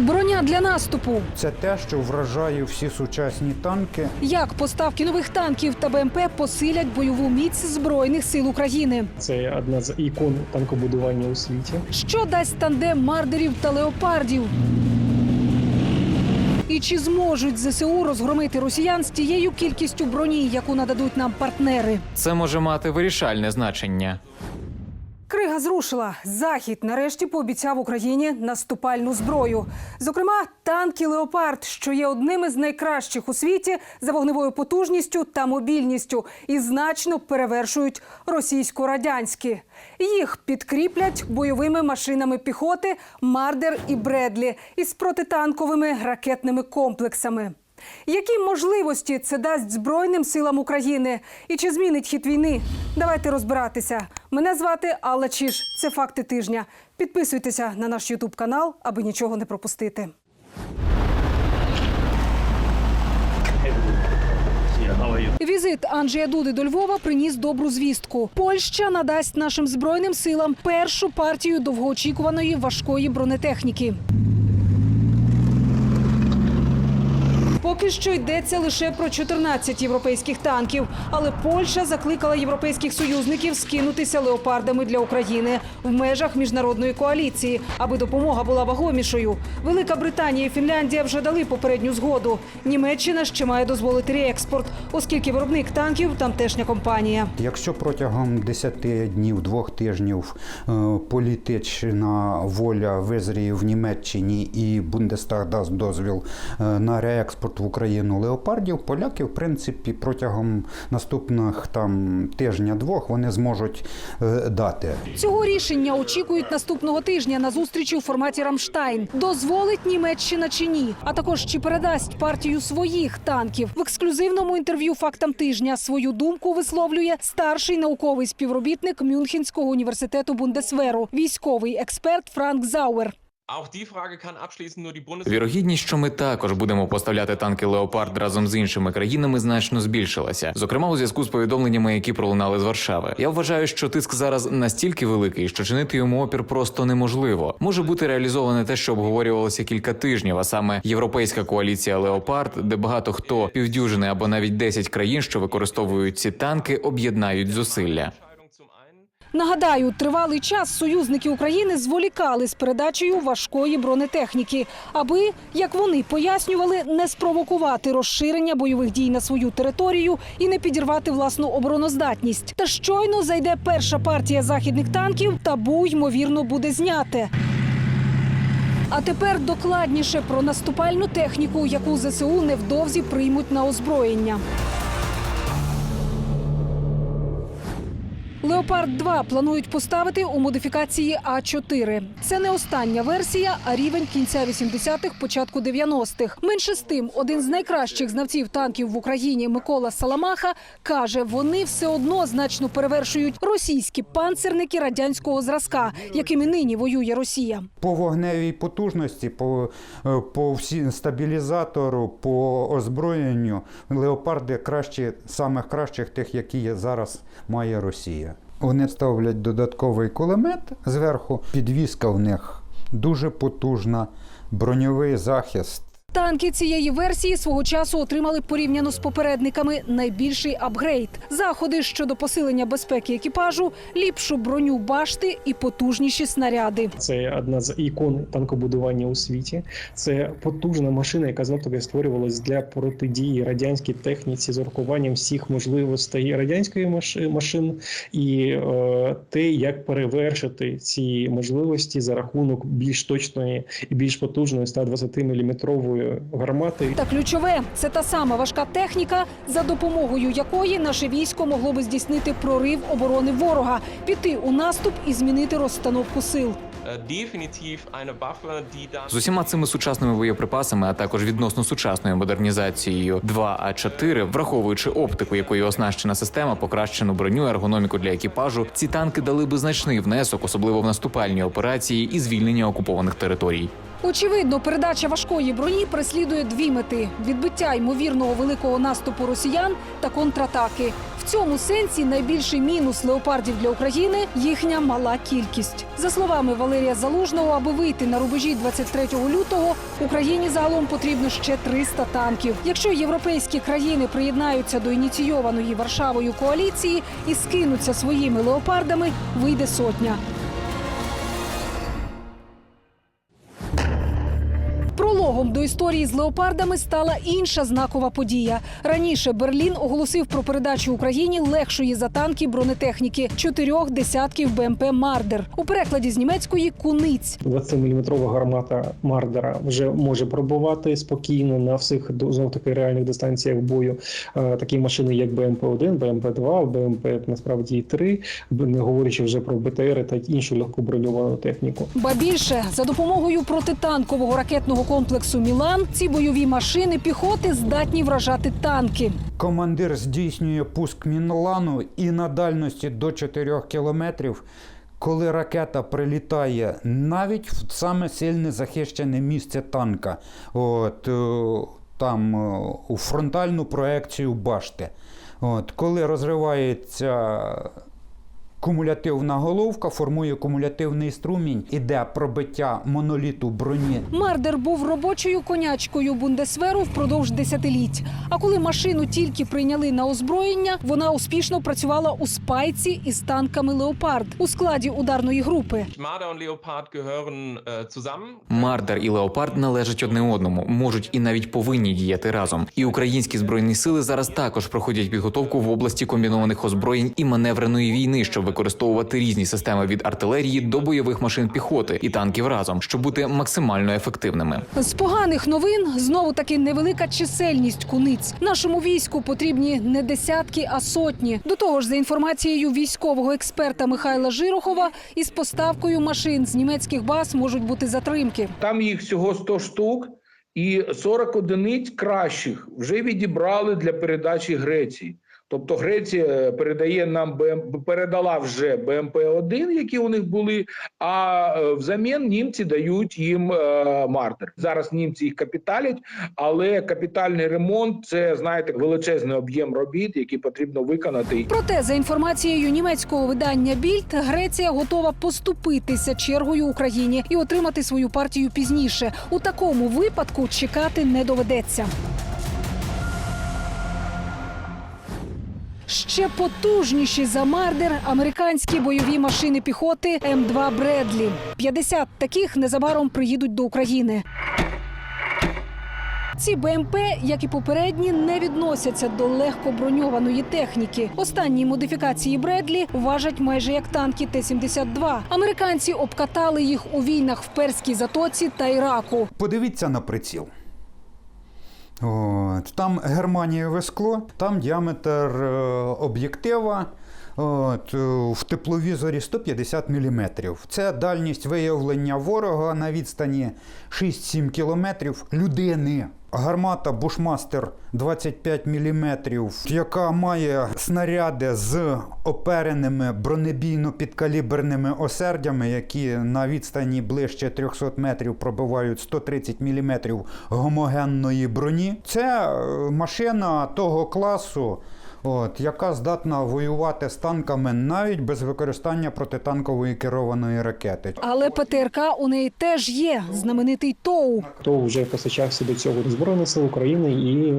Броня для наступу. Це те, що вражає всі сучасні танки. Як поставки нових танків та БМП посилять бойову міць збройних сил України? Це одна з ікон танкобудування у світі. Що дасть тандем мардерів та леопардів? І чи зможуть ЗСУ розгромити росіян з тією кількістю броні, яку нададуть нам партнери? Це може мати вирішальне значення. Зрушила. Захід нарешті пообіцяв Україні наступальну зброю. Зокрема, танки Леопард, що є одним із найкращих у світі за вогневою потужністю та мобільністю, і значно перевершують російсько-радянські. Їх підкріплять бойовими машинами піхоти Мардер і Бредлі із протитанковими ракетними комплексами. Які можливості це дасть Збройним силам України? І чи змінить хід війни? Давайте розбиратися. Мене звати Алла Чіш. Це факти тижня. Підписуйтеся на наш Ютуб канал, аби нічого не пропустити. Візит Анджея Дуди до Львова приніс добру звістку. Польща надасть нашим збройним силам першу партію довгоочікуваної важкої бронетехніки. Поки що йдеться лише про 14 європейських танків, але Польща закликала європейських союзників скинутися леопардами для України в межах міжнародної коаліції, аби допомога була вагомішою. Велика Британія і Фінляндія вже дали попередню згоду. Німеччина ще має дозволити реекспорт, оскільки виробник танків тамтешня компанія. Якщо протягом 10 днів, двох тижнів е, політична воля визріє в Німеччині і Бундестаг дасть дозвіл е, на реекспорт в Україну леопардів, поляки, в принципі, протягом наступних там тижня-двох вони зможуть е, дати. Цього рішення очікують наступного тижня на зустрічі у форматі Рамштайн. Дозволить Німеччина чи ні? А також чи передасть партію своїх танків в ексклюзивному інтерв'ю фактам тижня свою думку висловлює старший науковий співробітник Мюнхенського університету Бундесверу, військовий експерт Франк Зауер. Вірогідність, що ми також будемо поставляти танки Леопард разом з іншими країнами, значно збільшилася. Зокрема, у зв'язку з повідомленнями, які пролунали з Варшави. Я вважаю, що тиск зараз настільки великий, що чинити йому опір просто неможливо. Може бути реалізоване те, що обговорювалося кілька тижнів, а саме європейська коаліція Леопард, де багато хто півдюжини або навіть 10 країн, що використовують ці танки, об'єднають зусилля. Нагадаю, тривалий час союзники України зволікали з передачею важкої бронетехніки, аби, як вони пояснювали, не спровокувати розширення бойових дій на свою територію і не підірвати власну обороноздатність. Та щойно зайде перша партія західних танків, табу ймовірно буде зняте. А тепер докладніше про наступальну техніку, яку ЗСУ невдовзі приймуть на озброєння. Леопард 2 планують поставити у модифікації А4. Це не остання версія, а рівень кінця 80-х, початку 90-х. Менше з тим, один з найкращих знавців танків в Україні Микола Саламаха каже, вони все одно значно перевершують російські панцерники радянського зразка, якими нині воює Росія. По вогневій потужності, по, е, по всі стабілізатору, по озброєнню леопарди кращі, самих кращих тих, які є зараз має Росія. Вони ставлять додатковий кулемет зверху, підвіска в них дуже потужна, броньовий захист. Танки цієї версії свого часу отримали порівняно з попередниками найбільший апгрейд. Заходи щодо посилення безпеки екіпажу, ліпшу броню башти і потужніші снаряди. Це одна з ікон танкобудування у світі. Це потужна машина, яка таки створювалась для протидії радянській техніці з урахуванням всіх можливостей радянської машин і е, те, як перевершити ці можливості за рахунок більш точної і більш потужної 120 мм гармати. Та ключове це та сама важка техніка, за допомогою якої наше військо могло би здійснити прорив оборони ворога, піти у наступ і змінити розстановку сил. Dann З усіма цими сучасними боєприпасами, а також відносно сучасною модернізацією 2А4, враховуючи оптику, якою оснащена система, покращену броню, ергономіку для екіпажу, ці танки дали би значний внесок, особливо в наступальній операції і звільнення окупованих територій. Очевидно, передача важкої броні переслідує дві мети: відбиття ймовірного великого наступу росіян та контратаки. В цьому сенсі найбільший мінус леопардів для України їхня мала кількість. За словами Валерія Залужного, аби вийти на рубежі 23 лютого, Україні загалом потрібно ще 300 танків. Якщо європейські країни приєднаються до ініційованої Варшавою коаліції і скинуться своїми леопардами, вийде сотня. До історії з леопардами стала інша знакова подія. Раніше Берлін оголосив про передачу Україні легшої за танки бронетехніки чотирьох десятків БМП Мардер у перекладі з німецької куниць. 20-мм гармата Мардера вже може пробувати спокійно на всіх знов таки реальних дистанціях бою. Е, Такі машини, як БМП-1, БМП-2, БМП насправді і 3, не говорячи вже про БТР та іншу легку броньовану техніку. Ба більше за допомогою протитанкового ракетного комплексу Мілан ці бойові машини піхоти здатні вражати танки. Командир здійснює пуск Мінлану і на дальності до 4 кілометрів, коли ракета прилітає навіть в саме сильне захищене місце танка, от, е, там е, у фронтальну проекцію башти. От, коли розривається кумулятивна головка, формує кумулятивний струмінь, іде пробиття моноліту броні Мардер був робочою конячкою Бундесверу впродовж десятиліть. А коли машину тільки прийняли на озброєння, вона успішно працювала у спайці із танками Леопард у складі ударної групи. Мардер і Леопард належать одне одному, можуть і навіть повинні діяти разом. І українські збройні сили зараз також проходять підготовку в області комбінованих озброєнь і маневреної війни, щоб використовувати різні системи від артилерії до бойових машин піхоти і танків разом, щоб бути максимально ефективними. З поганих новин знову таки невелика чисельність куниць. Нашому війську потрібні не десятки, а сотні. До того ж, за інформацією військового експерта Михайла Жирохова, із поставкою машин з німецьких баз можуть бути затримки. Там їх всього 100 штук, і 40 одиниць кращих вже відібрали для передачі Греції. Тобто Греція передає нам БМ, передала вже БМП-1, які у них були, а е, взамін німці дають їм е, мартер. Зараз німці їх капіталять, але капітальний ремонт це знаєте величезний об'єм робіт, які потрібно виконати. Проте, за інформацією німецького видання Більд, Греція готова поступитися чергою Україні і отримати свою партію пізніше. У такому випадку чекати не доведеться. Ще потужніші за Мардер американські бойові машини піхоти М2 Бредлі. 50 таких незабаром приїдуть до України. Ці БМП, як і попередні, не відносяться до легко броньованої техніки. Останні модифікації Бредлі важать майже як танки Т-72. Американці обкатали їх у війнах в Перській затоці та Іраку. Подивіться на приціл. От, там германієве скло, там діаметр е, об'єктива. От, е, в тепловізорі 150 мм. Це дальність виявлення ворога на відстані 6-7 км людини. Гармата Бушмастер 25 мм, яка має снаряди з опереними бронебійно-підкаліберними осердями, які на відстані ближче 300 метрів пробивають 130 мм гомогенної броні. Це е, машина того класу. От, яка здатна воювати з танками навіть без використання протитанкової керованої ракети. Але ПТРК у неї теж є знаменитий ТОУ. Хто вже постачався до цього до збройних сил України і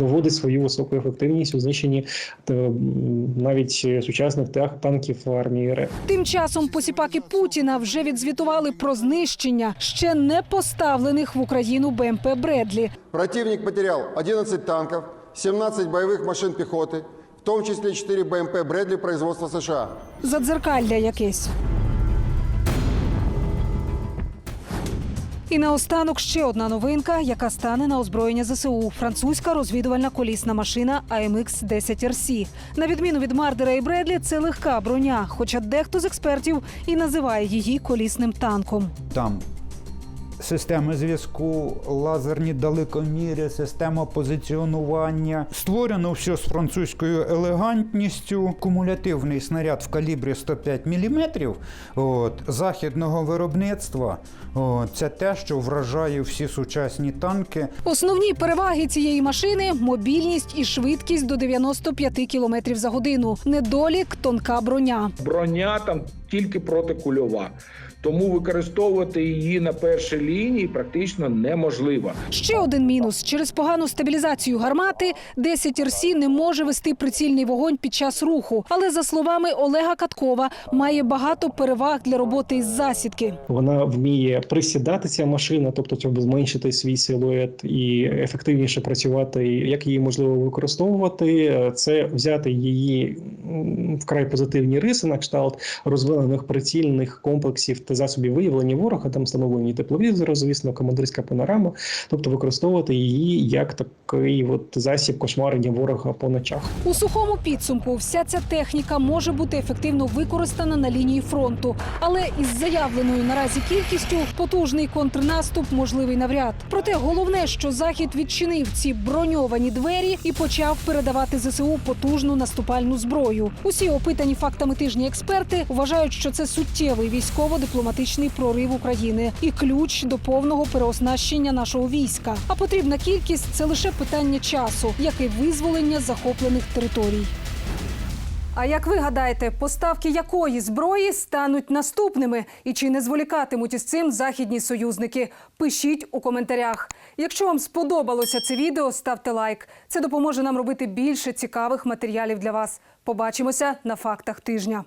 доводить свою високу ефективність у знищенні навіть сучасних та- танків армії РФ. Тим часом посіпаки Путіна вже відзвітували про знищення ще не поставлених в Україну БМП Бредлі. Противник потерял 11 танков, 17 боевых машин пехоты, в том числе 4 БМП «Брэдли» производства США. Задзеркалля якесь. І наостанок ще одна новинка, яка стане на озброєння ЗСУ. Французька розвідувальна колісна машина AMX 10 RC. На відміну від Мардера і Бредлі, це легка броня, хоча дехто з експертів і називає її колісним танком. Там системи зв'язку, лазерні далекоміри, система позиціонування. Створено все з французькою елегантністю. Кумулятивний снаряд в калібрі 105 мм от, західного виробництва. От, це те, що вражає всі сучасні танки. Основні переваги цієї машини мобільність і швидкість до 95 км за годину. Недолік тонка броня. Броня там тільки протикульова. Тому використовувати її на першій лінії практично неможливо. Ще один мінус: через погану стабілізацію гармати 10 РС не може вести прицільний вогонь під час руху. Але за словами Олега Каткова, має багато переваг для роботи із засідки. Вона вміє присідати ця машина, тобто щоб зменшити свій силует і ефективніше працювати. Як її можливо використовувати, це взяти її вкрай позитивні риси на кшталт розвинених прицільних комплексів та засобів виявлення ворога, там встановлені тепловізори, звісно, командирська панорама, тобто використовувати її як такий от засіб кошмарення ворога по ночах. У сухому підсумку вся ця техніка може бути ефективно використана на лінії фронту, але із заявленою наразі кількістю потужний контрнаступ можливий навряд. Проте головне, що захід відчинив ці броньовані двері і почав передавати ЗСУ потужну наступальну зброю. Усі опитані фактами тижні експерти вважають, що це суттєвий військово-дипломатичний прорив України і ключ до повного переоснащення нашого війська. А потрібна кількість це лише питання часу, як і визволення захоплених територій. А як ви гадаєте, поставки якої зброї стануть наступними? І чи не зволікатимуть із цим західні союзники? Пишіть у коментарях. Якщо вам сподобалося це відео, ставте лайк. Це допоможе нам робити більше цікавих матеріалів для вас. Побачимося на фактах тижня.